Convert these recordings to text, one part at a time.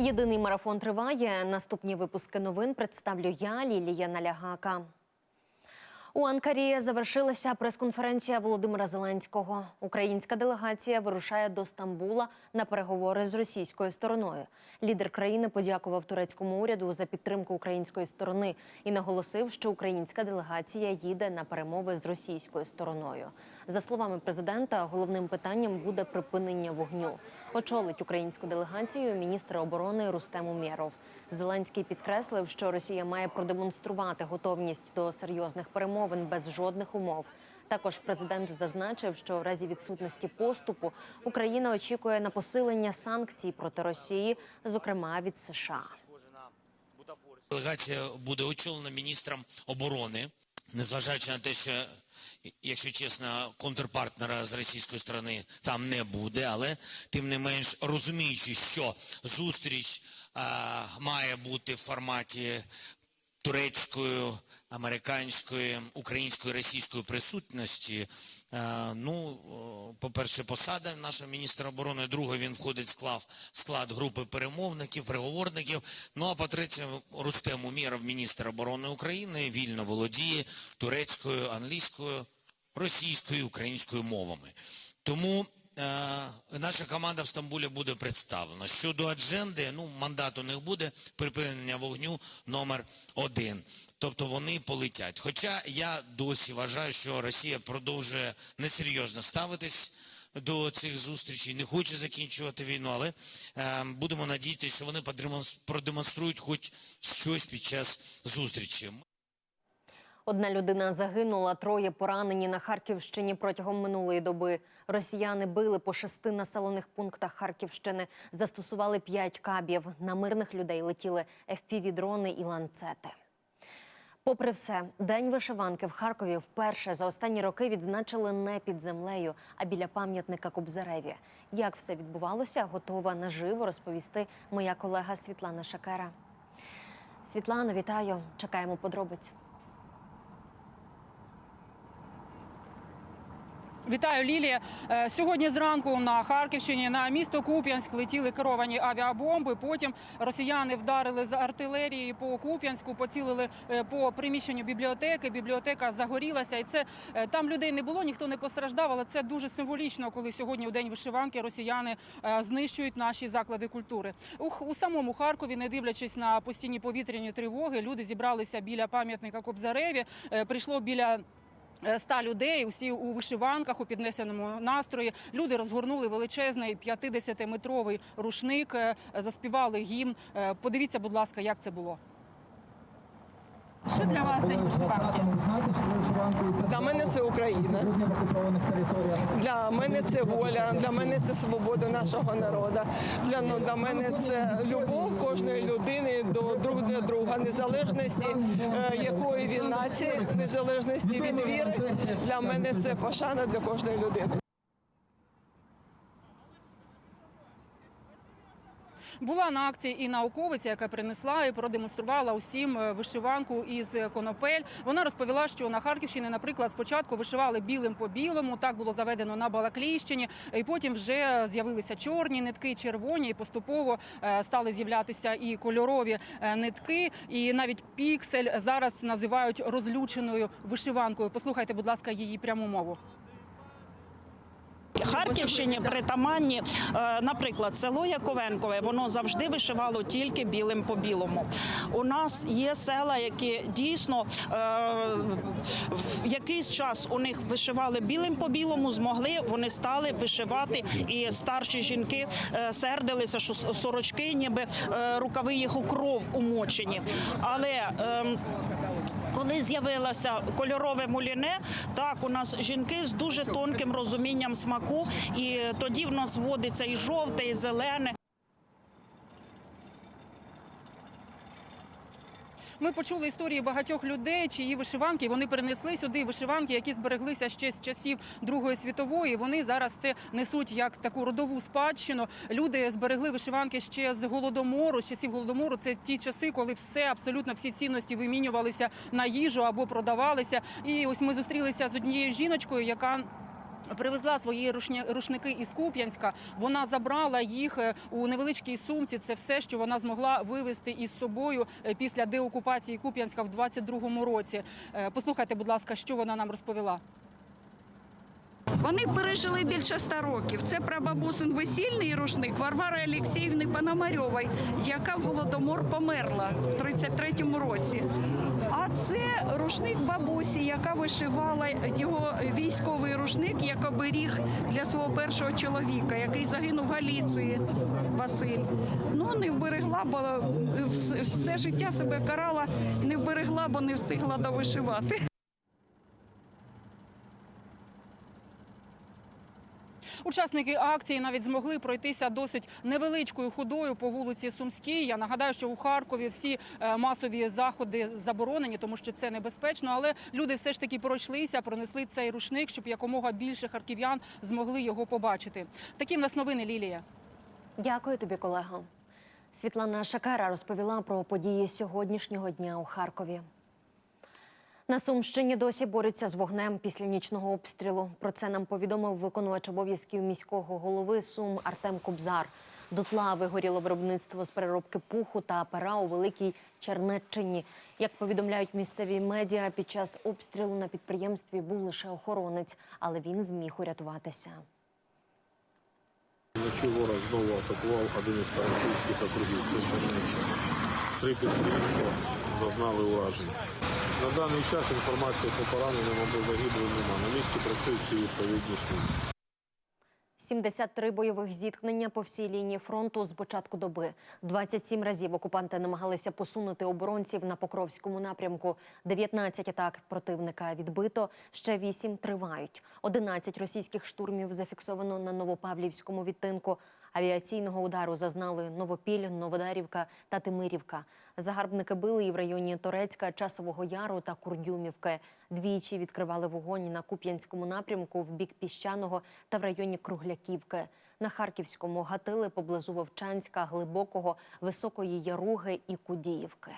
Єдиний марафон триває. Наступні випуски новин представлю я, Лілія Налягака. У Анкарі завершилася прес-конференція Володимира Зеленського. Українська делегація вирушає до Стамбула на переговори з російською стороною. Лідер країни подякував турецькому уряду за підтримку української сторони і наголосив, що українська делегація їде на перемови з російською стороною. За словами президента, головним питанням буде припинення вогню. Очолить українську делегацію міністр оборони Рустем Умєров. Зеленський підкреслив, що Росія має продемонструвати готовність до серйозних перемовин без жодних умов. Також президент зазначив, що в разі відсутності поступу Україна очікує на посилення санкцій проти Росії, зокрема від США. Делегація буде очолена міністром оборони, незважаючи на те, що, якщо чесно, контрпартнера з російської сторони там не буде, але тим не менш розуміючи, що зустріч має бути в форматі турецької, американської, української, російської присутності. Е, Ну, по-перше, посада нашого міністра оборони. Друге, він входить в склад, склад групи перемовників, переговорників. Ну а по-третє, Рустем Умєров, міністр оборони України, вільно володіє турецькою, англійською, російською, українською мовами. Тому наша команда в Стамбулі буде представлена. Щодо адженди, ну мандат у них буде припинення вогню номер один. Тобто вони полетять. Хоча я досі вважаю, що Росія продовжує несерйозно ставитись до цих зустрічей, не хоче закінчувати війну, але е, будемо надіятися, що вони продемонс- продемонструють хоч щось під час зустрічі. Одна людина загинула, троє поранені на Харківщині протягом минулої доби. Росіяни били по шести населених пунктах Харківщини, застосували п'ять кабів. На мирних людей летіли FPV-дрони і ланцети. Попри все, день вишиванки в Харкові вперше за останні роки відзначили не під землею, а біля пам'ятника Кобзареві. Як все відбувалося, готова наживо розповісти моя колега Світлана Шакера. Світлано, вітаю! Чекаємо подробиць. Вітаю, Лілія. Е, Сьогодні зранку на Харківщині на місто Куп'янськ летіли керовані авіабомби. Потім росіяни вдарили з артилерії по Куп'янську, поцілили е, по приміщенню бібліотеки. Бібліотека загорілася, і це е, там людей не було, ніхто не постраждав. Але це дуже символічно, коли сьогодні у день вишиванки росіяни знищують наші заклади культури. У, самому Харкові, не дивлячись на постійні повітряні тривоги, люди зібралися біля пам'ятника Кобзареві. Прийшло біля Е, ста людей, усі у вишиванках, у піднесеному настрої. Люди розгорнули величезний 50-метровий рушник, е, заспівали гімн. Е, Подивіться, будь ласка, як це було. Що для вас день вишиванки? Для мене це Україна. Для мене це воля, для мене це свобода нашого народу. Для, ну, для мене це любов кожної людини до друг до друга, незалежності е, якої він нації, незалежності від віри. Для мене це пошана для кожної людини. Була на акції і науковиця, яка принесла і продемонструвала усім е, вишиванку із конопель. Вона розповіла, що на Харківщині, наприклад, спочатку вишивали білим по білому. Так було заведено на Балаклійщині, і потім вже з'явилися чорні нитки, червоні, і поступово е, стали з'являтися і кольорові е, нитки. І навіть піксель зараз називають розлюченою вишиванкою. Послухайте, будь ласка, її пряму мову. Харківщині притаманні, е, наприклад, село Яковенкове, воно завжди вишивало тільки білим по білому. У нас є села, які дійсно е, в якийсь час у них вишивали білим по білому, змогли, вони стали вишивати, і старші жінки е, сердилися, що сорочки, ніби рукави їх у кров умочені. Але ем, коли з'явилося кольорове муліне, так у нас жінки з дуже тонким розумінням смаку, і тоді в нас вводиться і жовте, і зелене. Ми почули історії багатьох людей, чиї вишиванки вони перенесли сюди вишиванки, які збереглися ще з часів Другої світової. Вони зараз це несуть як таку родову спадщину. Люди зберегли вишиванки ще з голодомору. З часів голодомору це ті часи, коли все абсолютно всі цінності вимінювалися на їжу або продавалися. І ось ми зустрілися з однією жіночкою, яка Привезла свої рушники із Куп'янська. Вона забрала їх е, у невеличкій сумці. Це все, що вона змогла вивезти із собою е, після деокупації Куп'янська в 22-му році. Е, Послухайте, будь ласка, що вона нам розповіла. Вони пережили більше ста років. Це прабабусин весільний рушник Варвари Олексіївни Пономарьової, яка голодомор померла в 33-му році. А це рушник бабусі, яка вишивала його військовий рушник як оберіг для свого першого чоловіка, який загинув в Галіції. Василь. Ну не вберегла, бо все життя себе карала, не вберегла, бо не встигла довишивати. Учасники акції навіть змогли пройтися досить невеличкою ходою по вулиці Сумській. Я нагадаю, що у Харкові всі е, масові заходи заборонені, тому що це небезпечно. Але люди все ж таки пройшлися, пронесли цей рушник, щоб якомога більше харків'ян змогли його побачити. Такі в нас новини, Лілія. Дякую тобі, колего. Світлана Шакара розповіла про події сьогоднішнього дня у Харкові. На Сумщині досі борються з вогнем після нічного обстрілу. Про це нам повідомив виконувач обов'язків міського голови Сум Артем Кобзар. Дотла вигоріло виробництво з переробки пуху та пера у Великій Чернеччині. Як повідомляють місцеві медіа, під час обстрілу на підприємстві був лише охоронець, але він зміг урятуватися. Вночі ворог знову атакував один із старостинських округів. Це Чернеччина. Три підприємства зазнали уражень. На даний час інформації по пораненим або загиблим немає. На місці працюють всі відповідні служби. 73 бойових зіткнення по всій лінії фронту з початку доби. 27 разів окупанти намагалися посунути оборонців на Покровському напрямку. 19 атак противника відбито, ще 8 тривають. 11 російських штурмів зафіксовано на Новопавлівському відтинку. Авіаційного удару зазнали Новопіль, Новодарівка та Тимирівка. Загарбники били і в районі Торецька, Часового Яру та Курдюмівки. Двічі відкривали вогонь на Куп'янському напрямку в бік Піщаного та в районі Кругляківки. На Харківському гатили поблизу Вовчанська, Глибокого, Високої Яруги і Кудіївки.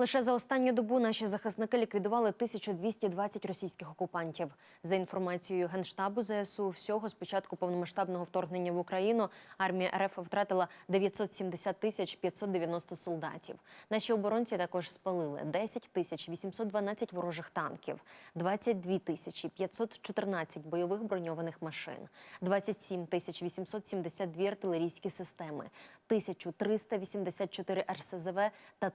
Лише за останню добу наші захисники ліквідували 1220 російських окупантів. За інформацією Генштабу ЗСУ, всього з початку повномасштабного вторгнення в Україну армія РФ втратила 970 тисяч 590 солдатів. Наші оборонці також спалили 10 тисяч 812 ворожих танків, 22 тисячі 514 бойових броньованих машин, 27 тисяч 872 артилерійські системи, 1384 РСЗВ та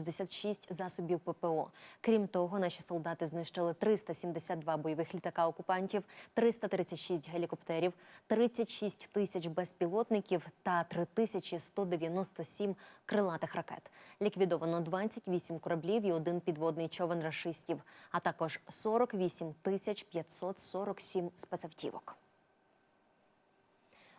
1166 засобів ППО. Крім того, наші солдати знищили 372 бойових літака окупантів, 336 гелікоптерів, 36 тисяч безпілотників та 3197 крилатих ракет. Ліквідовано 28 кораблів і один підводний човен рашистів, а також 48 тисяч 547 спецавтівок.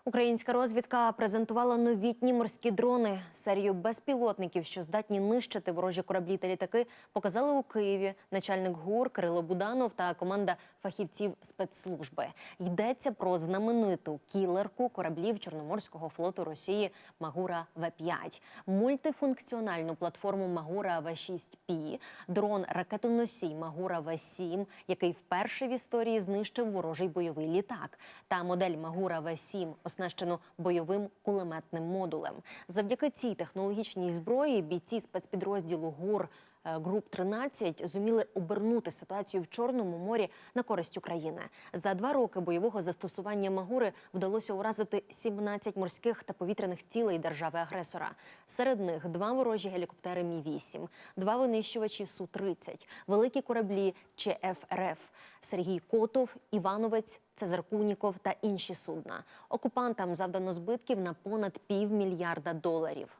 Українська розвідка презентувала новітні морські дрони. Серію безпілотників, що здатні нищити ворожі кораблі та літаки, показали у Києві начальник ГУР Кирило Буданов та команда фахівців спецслужби. Йдеться про знамениту кілерку кораблів Чорноморського флоту Росії Магура В5, мультифункціональну платформу Магура В6 Пі, дрон ракетоносій Магура В7, який вперше в історії знищив ворожий бойовий літак, та модель Магура В7 оснащену бойовим кулеметним модулем. Завдяки цій технологічній зброї бійці спецпідрозділу ГУР груп 13 зуміли обернути ситуацію в Чорному морі на користь України. За два роки бойового застосування Магури вдалося уразити 17 морських та повітряних цілей держави-агресора. Серед них два ворожі гелікоптери Мі 8 два винищувачі Су 30 великі кораблі ЧФРФ, Сергій Котов, Івановець, Цезар Куніков та інші судна. Окупантам завдано збитків на понад півмільярда доларів.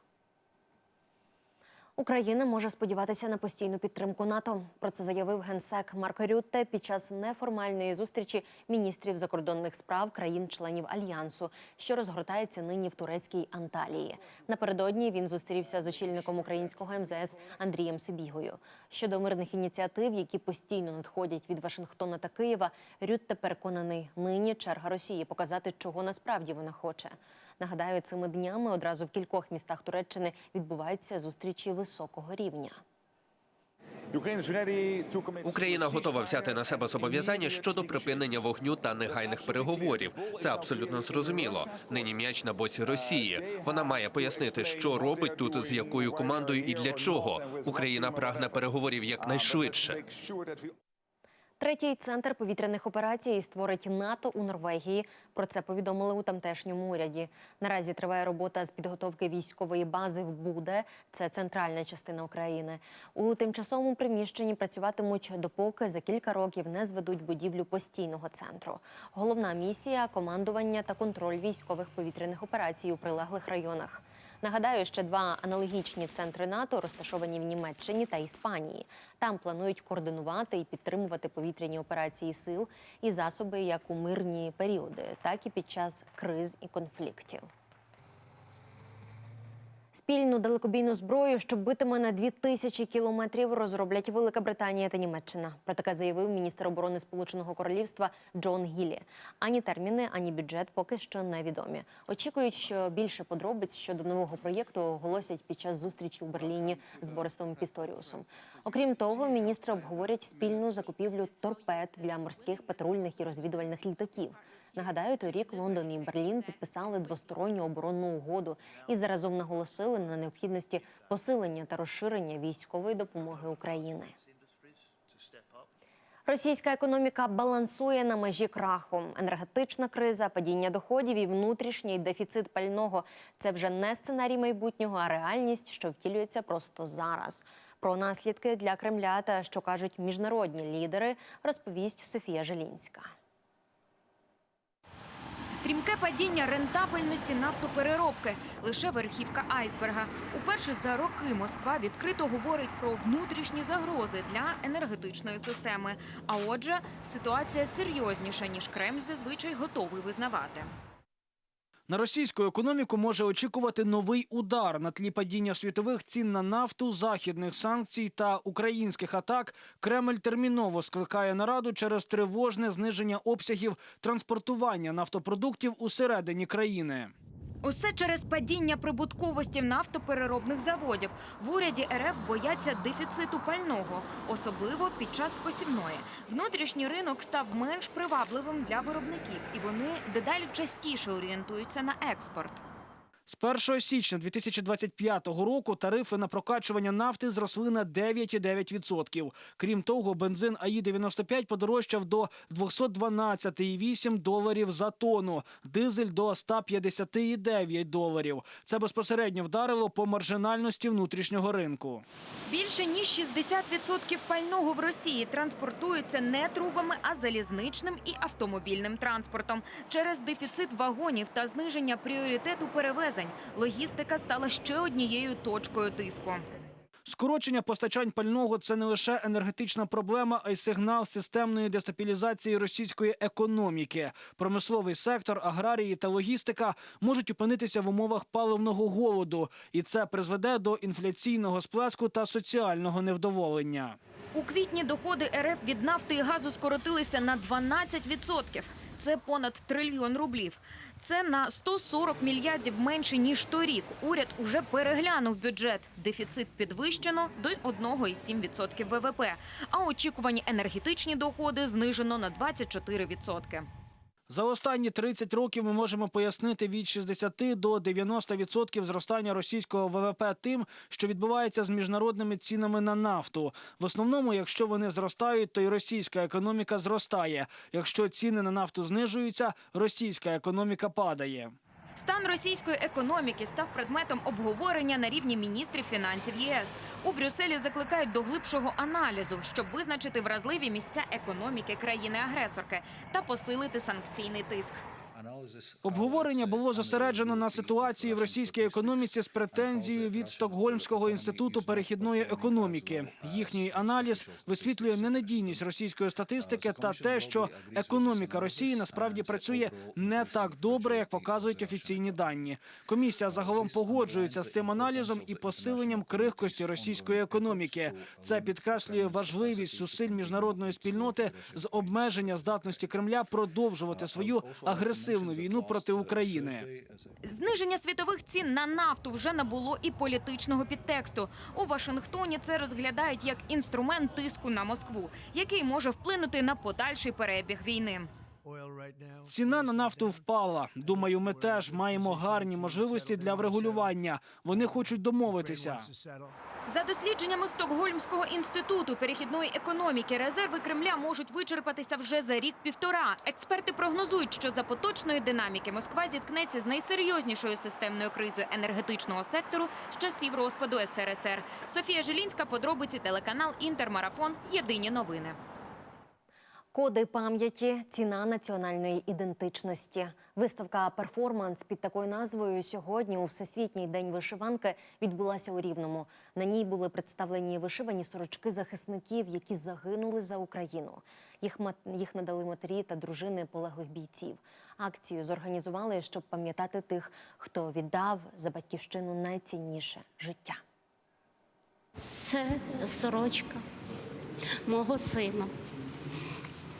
Україна може сподіватися на постійну підтримку НАТО. Про це заявив генсек Марко Рютте під час неформальної зустрічі міністрів закордонних справ країн-членів альянсу, що розгортається нині в турецькій Анталії. Напередодні він зустрівся з очільником українського МЗС Андрієм Сибігою. Щодо мирних ініціатив, які постійно надходять від Вашингтона та Києва, Рютте переконаний, нині черга Росії показати, чого насправді вона хоче. Нагадаю, цими днями одразу в кількох містах Туреччини відбуваються зустрічі високого рівня. Україна готова взяти на себе зобов'язання щодо припинення вогню та негайних переговорів. Це абсолютно зрозуміло. Нині м'яч на боці Росії. Вона має пояснити, що робить тут, з якою командою і для чого. Україна прагне переговорів якнайшвидше. Третій центр повітряних операцій створить НАТО у Норвегії. Про це повідомили у тамтешньому уряді. Наразі триває робота з підготовки військової бази в Буде. Це центральна частина України. У тимчасовому приміщенні працюватимуть допоки за кілька років не зведуть будівлю постійного центру. Головна місія командування та контроль військових повітряних операцій у прилеглих районах. Нагадаю, ще два аналогічні центри НАТО розташовані в Німеччині та Іспанії. Там планують координувати і підтримувати повітряні операції сил і засоби як у мирні періоди, так і під час криз і конфліктів. Спільну далекобійну зброю, що битиме на 2000 кілометрів, розроблять Велика Британія та Німеччина. Про таке заявив міністр оборони Сполученого Королівства Джон Гіллі. Ані терміни, ані бюджет поки що невідомі. Очікують, що більше подробиць щодо нового проєкту оголосять під час зустрічі у Берліні з Борисом Пісторіусом. Окрім того, міністри обговорять спільну закупівлю торпед для морських патрульних і розвідувальних літаків. Нагадаю, торік Лондон і Берлін підписали двосторонню оборонну угоду і заразом наголосили на необхідності посилення та розширення військової допомоги України. Російська економіка балансує на межі краху. Енергетична криза, падіння доходів і внутрішній дефіцит пального це вже не сценарій майбутнього, а реальність, що втілюється просто зараз. Про наслідки для Кремля та що кажуть міжнародні лідери, розповість Софія Желінська. Стрімке падіння рентабельності нафтопереробки лише верхівка айсберга. Уперше за роки Москва відкрито говорить про внутрішні загрози для енергетичної системи. А отже, ситуація серйозніша ніж Кремль зазвичай готовий визнавати. На російську економіку може очікувати новий удар на тлі падіння світових цін на нафту, західних санкцій та українських атак. Кремль терміново скликає нараду через тривожне зниження обсягів транспортування нафтопродуктів усередині країни. Усе через падіння прибутковості нафтопереробних заводів. В уряді РФ бояться дефіциту пального, особливо під час посівної. Внутрішній ринок став менш привабливим для виробників, і вони дедалі частіше орієнтуються на експорт. З 1 січня 2025 року тарифи на прокачування нафти зросли на 9,9%. Крім того, бензин АІ-95 подорожчав до 212,8 доларів за тонну, дизель до 150,9 доларів. Це безпосередньо вдарило по маржинальності внутрішнього ринку. Більше ніж 60% пального в Росії транспортується не трубами, а залізничним і автомобільним транспортом. Через дефіцит вагонів та зниження пріоритету перевезень логістика стала ще однією точкою тиску. Скорочення постачань пального це не лише енергетична проблема, а й сигнал системної дестабілізації російської економіки. Промисловий сектор, аграрії та логістика можуть опинитися в умовах паливного голоду, і це призведе до інфляційного сплеску та соціального невдоволення. У квітні доходи РФ від нафти і газу скоротилися на 12%. Це понад трильйон рублів. Це на 140 мільярдів менше ніж торік. Уряд уже переглянув бюджет. Дефіцит підвищено до 1,7% ВВП. А очікувані енергетичні доходи знижено на 24%. За останні 30 років ми можемо пояснити від 60 до 90% зростання російського ВВП тим, що відбувається з міжнародними цінами на нафту. В основному, якщо вони зростають, то й російська економіка зростає. Якщо ціни на нафту знижуються, російська економіка падає. Стан російської економіки став предметом обговорення на рівні міністрів фінансів ЄС. У Брюсселі закликають до глибшого аналізу, щоб визначити вразливі місця економіки країни-агресорки та посилити санкційний тиск. Обговорення було зосереджено на ситуації в російській економіці з претензією від Стокгольмського інституту перехідної економіки. Їхній аналіз висвітлює ненадійність російської статистики та те, що економіка Росії насправді працює не так добре, як показують офіційні дані. Комісія загалом погоджується з цим аналізом і посиленням крихкості російської економіки. Це підкреслює важливість зусиль міжнародної спільноти з обмеження здатності Кремля продовжувати свою агресивну агресивну війну проти України. Зниження світових цін на нафту вже набуло і політичного підтексту. У Вашингтоні це розглядають як інструмент тиску на Москву, який може вплинути на подальший перебіг війни. Ціна на нафту впала. Думаю, ми теж маємо гарні можливості для врегулювання. Вони хочуть домовитися. За дослідженнями Стокгольмського інституту перехідної економіки, резерви Кремля можуть вичерпатися вже за рік-півтора. Експерти прогнозують, що за поточної динаміки Москва зіткнеться з найсерйознішою системною кризою енергетичного сектору з часів розпаду СРСР. Софія Жилінська, подробиці телеканал Інтермарафон. Єдині новини. Коди пам'яті, ціна національної ідентичності. Виставка перформанс під такою назвою сьогодні у Всесвітній день вишиванки відбулася у Рівному. На ній були представлені вишивані сорочки захисників, які загинули за Україну. Їх їх надали матері та дружини полеглих бійців. Акцію зорганізували, щоб пам'ятати тих, хто віддав за батьківщину найцінніше життя. Це сорочка мого сина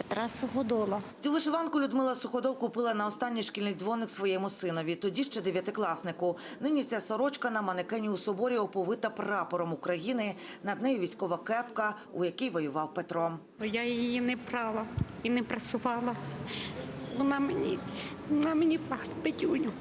Петра Суходола. Цю вишиванку Людмила Суходол купила на останній шкільний дзвоник своєму синові, тоді ще дев'ятикласнику. Нині ця сорочка на манекені у соборі оповита прапором України. Над нею військова кепка, у якій воював Петро. Я її не прала і не прасувала. Вона мені, вона мені пахне петюню.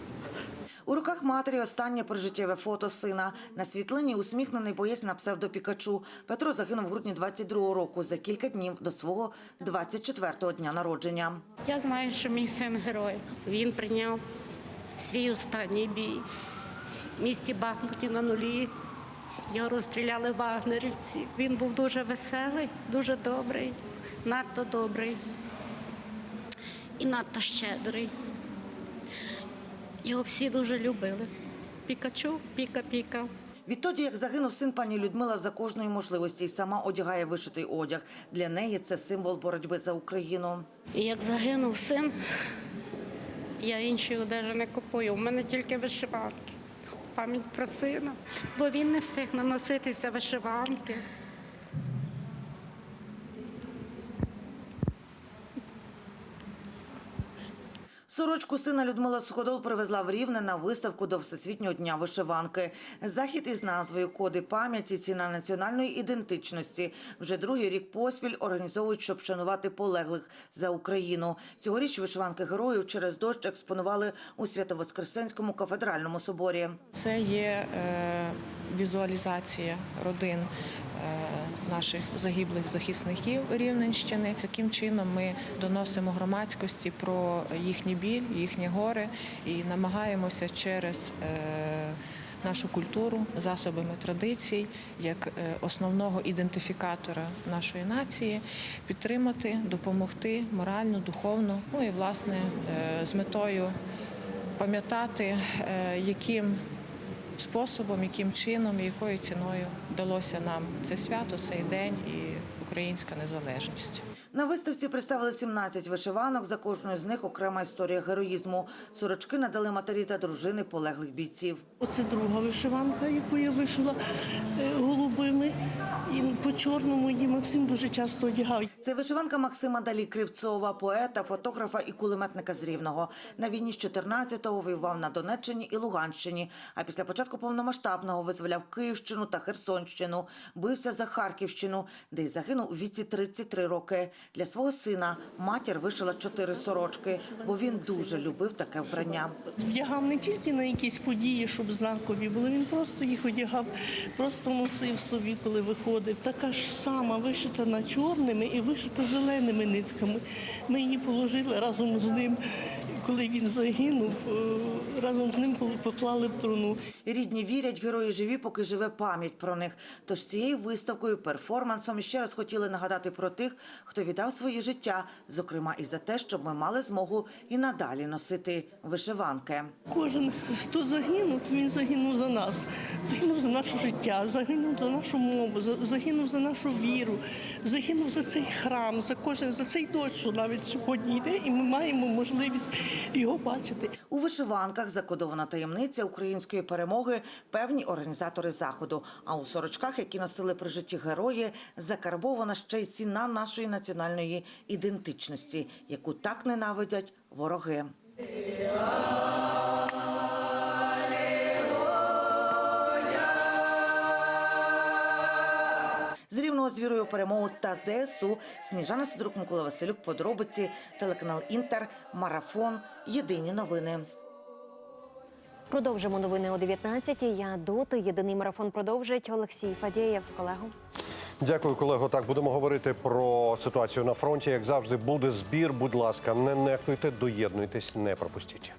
У руках матері останнє прижиттєве фото сина. На світлині усміхнений боєць на псевдо Пікачу. Петро загинув в грудні 22-го року за кілька днів до свого 24-го дня народження. Я знаю, що мій син герой. Він прийняв свій останній бій в місті Бахмуті на нулі. Його розстріляли вагнерівці. Він був дуже веселий, дуже добрий, надто добрий і надто щедрий. Його всі дуже любили. Пікачу, піка-піка. Відтоді, як загинув син пані Людмила за кожної можливості і сама одягає вишитий одяг. Для неї це символ боротьби за Україну. І як загинув син, я інші одежі не купую. У мене тільки вишиванки. Пам'ять про сина, бо він не встиг наноситися вишиванки. Сорочку сина Людмила Суходол привезла в Рівне на виставку до Всесвітнього дня вишиванки. Захід із назвою Коди пам'яті ціна національної ідентичності вже другий рік поспіль організовують, щоб вшанувати полеглих за Україну. Цьогоріч вишиванки героїв через дощ експонували у Свято-Воскресенському кафедральному соборі. Це є е, візуалізація родин наших загиблих захисників Рівненщини. Таким чином ми доносимо громадськості про їхній біль, їхні гори і намагаємося через е, нашу культуру, засобами традицій, як е, основного ідентифікатора нашої нації, підтримати, допомогти морально, духовно, ну і власне е, з метою пам'ятати, е, яким способом, яким чином, якою ціною вдалося нам це свято, цей день і українська незалежність. На виставці представили 17 вишиванок. За кожною з них окрема історія героїзму. Сорочки надали матері та дружини полеглих бійців. Оце друга вишиванка, яку я вишила е, голубими. І по чорному її Максим дуже часто одягав. Це вишиванка Максима Далі Кривцова, поета, фотографа і кулеметника з Рівного. На війні з 14-го воював на Донеччині і Луганщині. А після початку повномасштабного визволяв Київщину та Херсонщину. Бився за Харківщину, де й загинув у віці 33 роки. Для свого сина матір вишила чотири сорочки, бо він дуже любив таке вбрання. Вдягав не тільки на якісь події, щоб знакові були. Він просто їх одягав, просто носив собі, коли виходив. Така ж сама вишита чорними і вишита зеленими нитками. Ми її положили разом з ним, коли він загинув. е, Разом з ним поклали в труну. Рідні вірять, герої живі, поки живе пам'ять про них. Тож цією виставкою, перформансом ще раз хотіли нагадати про тих, хто віддав своє життя, зокрема і за те, щоб ми мали змогу і надалі носити вишиванки. Кожен, хто загинув, він загинув за нас, загинув за наше життя, загинув за нашу мову, загинув за нашу віру, загинув за цей храм, за кожен за цей дощ, що навіть сьогодні йде, і ми маємо можливість його бачити. У вишиванках закодована таємниця української перемоги, певні організатори заходу. А у сорочках, які носили при житті герої, закарбована ще й ціна нашої національної ідентичності, яку так ненавидять вороги. З рівного з вірою перемогу та ЗСУ Сніжана Сидорук, Микола Василюк, подробиці, телеканал Інтер, Марафон, Єдині новини. Продовжимо новини о 19-й. Я доти. Єдиний марафон продовжить Олексій Фадєєв. Колего. Дякую, колего. Так будемо говорити про ситуацію на фронті. Як завжди, буде збір. Будь ласка, не нехтуйте, доєднуйтесь, не пропустіть.